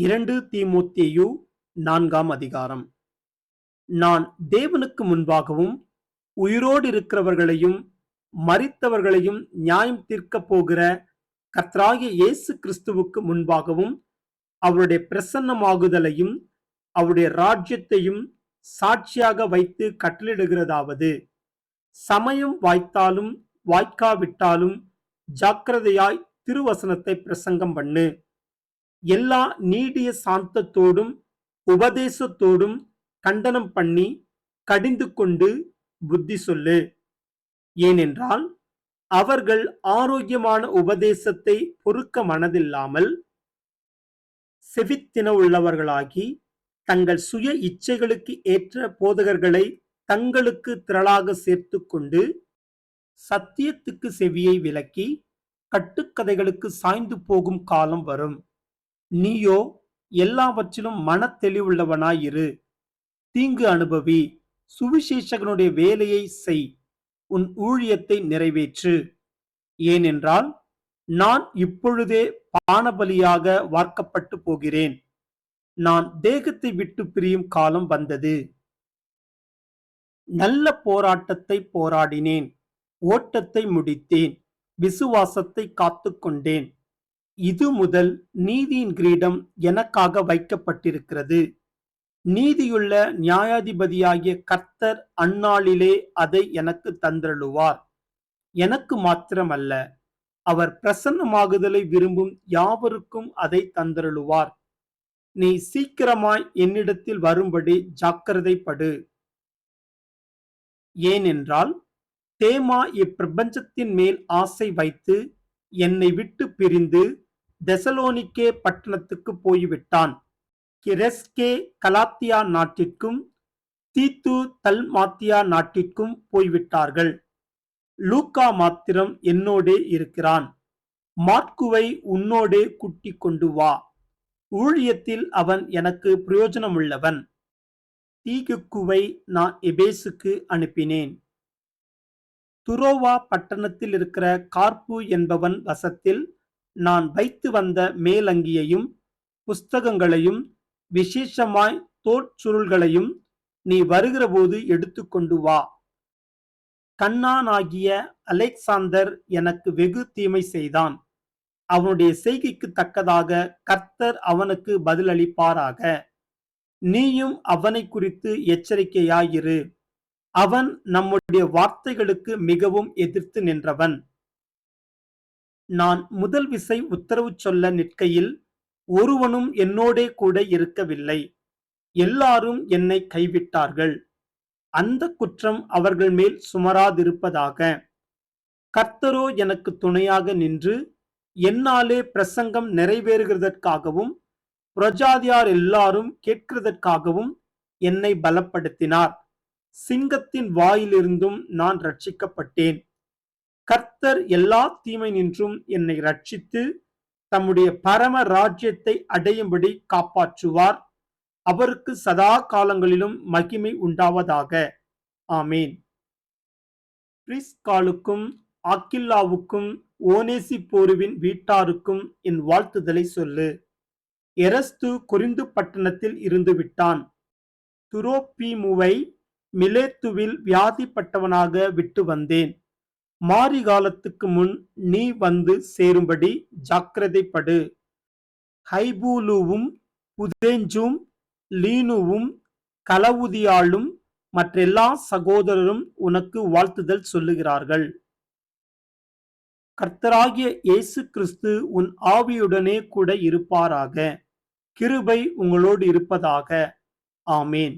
இரண்டு தீமோத்தேயு நான்காம் அதிகாரம். நான் தேவனுக்கு முன்பாகவும் உயிரோடு இருக்கிறவர்களையும் மறித்தவர்களையும் நியாயம் தீர்க்கப் போகிற கர்த்தராகிய இயேசு கிறிஸ்துவுக்கு முன்பாகவும் அவருடைய பிரசன்னமாகுதலையும் அவருடைய ராஜ்யத்தையும் சாட்சியாக வைத்து கட்டளிடுகிறதாவது சமயம் வாய்த்தாலும் வாய்க்காவிட்டாலும் ஜாக்கிரதையாய் திருவசனத்தை பிரசங்கம் பண்ணு. எல்லா நீடிய சாந்தத்தோடும் உபதேசத்தோடும் கண்டனம் பண்ணி கடிந்து கொண்டு புத்தி சொல்லு. ஏனென்றால் அவர்கள் ஆரோக்கியமான உபதேசத்தை பொறுக்க மனதில்லாமல் செவித்தின உள்ளவர்களாகி தங்கள் சுய இச்சைகளுக்கு ஏற்ற போதகர்களை தங்களுக்கு திரளாக சேர்த்து கொண்டு சத்தியத்துக்கு செவியை விலக்கி கட்டுக்கதைகளுக்கு சாய்ந்து போகும் காலம் வரும். நீயோ எல்லாவற்றிலும் மனத்தெளிவுள்ளவனாயிரு. தீங்கு அனுபவி சுவிசேஷகனுடைய வேலையை செய். உன் ஊழியத்தை நிறைவேற்று. ஏனென்றால் நான் இப்பொழுதே பானபலியாக வார்க்கப்பட்டு போகிறேன். நான் தேகத்தை விட்டு பிரியும் காலம் வந்தது. நல்ல போராட்டத்தை போராடினேன். ஓட்டத்தை முடித்தேன். விசுவாசத்தை காத்துக்கொண்டேன் இது முதல் நீதியின் கிரீடம் எனக்காக வைக்கப்பட்டிருக்கிறது. நீதியுள்ள நியாயாதிபதியாகிய கர்த்தர் அந்நாளிலே அதை எனக்கு தந்தருளுவார். எனக்கு மாத்திரமல்ல அவர் பிரசன்னமாகுதலை விரும்பும் யாவருக்கும் அதை தந்தருளுவார். நீ சீக்கிரமாய் என்னிடத்தில் வரும்படி ஜாக்கிரதைப்படு. ஏனென்றால் தேமா இப்பிரபஞ்சத்தின் மேல் ஆசை வைத்து என்னை விட்டு பிரிந்து தெசலோனிக்கே பட்டணத்துக்கு போய்விட்டான். கிரெஸ்கே கலாத்தியா நாட்டிற்கும் தீத்து தல்மாத்தியா நாட்டிற்கும் போய்விட்டார்கள். லூக்கா மாத்திரம் என்னோடே இருக்கிறான். மார்க்குவை உன்னோடே குட்டி கொண்டு வா. ஊழியத்தில் அவன் எனக்கு பிரயோஜனமுள்ளவன். தீகுக்குவை நான் எபேசுக்கு அனுப்பினேன். துரோவா பட்டணத்தில் இருக்கிற கார்பு என்பவன் வசத்தில் நான் வைத்து வந்த மேலங்கியையும் புஸ்தகங்களையும் விசேஷமாய் தோற்சுருள்களையும் நீ வருகிறபோது எடுத்துக்கொண்டு வா. கண்ணானாகிய அலெக்சாந்தர் எனக்கு வெகு தீமை செய்தான். அவனுடைய செய்கைக்கு தக்கதாக கர்த்தர் அவனுக்கு பதிலளிப்பாராக. நீயும் அவனை குறித்து எச்சரிக்கையாயிரு. அவன் நம்முடைய வார்த்தைகளுக்கு மிகவும் எதிர்த்து நின்றவன். நான் முதல் விசை உத்தரவு சொல்ல நிற்கையில் ஒருவனும் என்னோடே கூட இருக்கவில்லை. எல்லாரும் என்னை கைவிட்டார்கள். அந்த குற்றம் அவர்கள் மேல் சுமராதிருப்பதாக. கர்த்தரோ எனக்கு துணையாக நின்று என்னாலே பிரசங்கம் நிறைவேறுகிறதற்காகவும் பிரஜாதியார் எல்லாரும் கேட்கிறதற்காகவும் என்னை பலப்படுத்தினார். சிங்கத்தின் வாயிலிருந்தும் நான் ரட்சிக்கப்பட்டேன் கர்த்தர் எல்லா தீமை நின்றும் என்னை ரட்சித்து தம்முடைய பரம ராஜ்யத்தை அடையும்படி காப்பாற்றுவார். அவருக்கு சதா காலங்களிலும் மகிமை உண்டாவதாக. ஆமேன். பிரிஸ்காலுக்கும் ஆக்கில்லாவுக்கும் ஓனேசி போருவின் வீட்டாருக்கும் என் வாழ்த்துதலை சொல்லு. எரஸ்து குறிந்து பட்டணத்தில் இருந்து விட்டான் துரோப்பீமுவை மிலேத்துவில் வியாதிப்பட்டவனாக விட்டு வந்தேன். மாரி காலத்துக்கு முன் நீ வந்து சேரும்படி ஜாக்கிரதைப்படு. ஹைபூலுவும் புதேஞ்சும் லீனுவும் கலவுதியாளும் மற்றெல்லா சகோதரரும் உனக்கு வாழ்த்துதல் சொல்லுகிறார்கள். கர்த்தராகிய இயேசு கிறிஸ்து உன் ஆவியுடனே கூட இருப்பாராக. கிருபை உங்களோடு இருப்பதாக. ஆமேன்.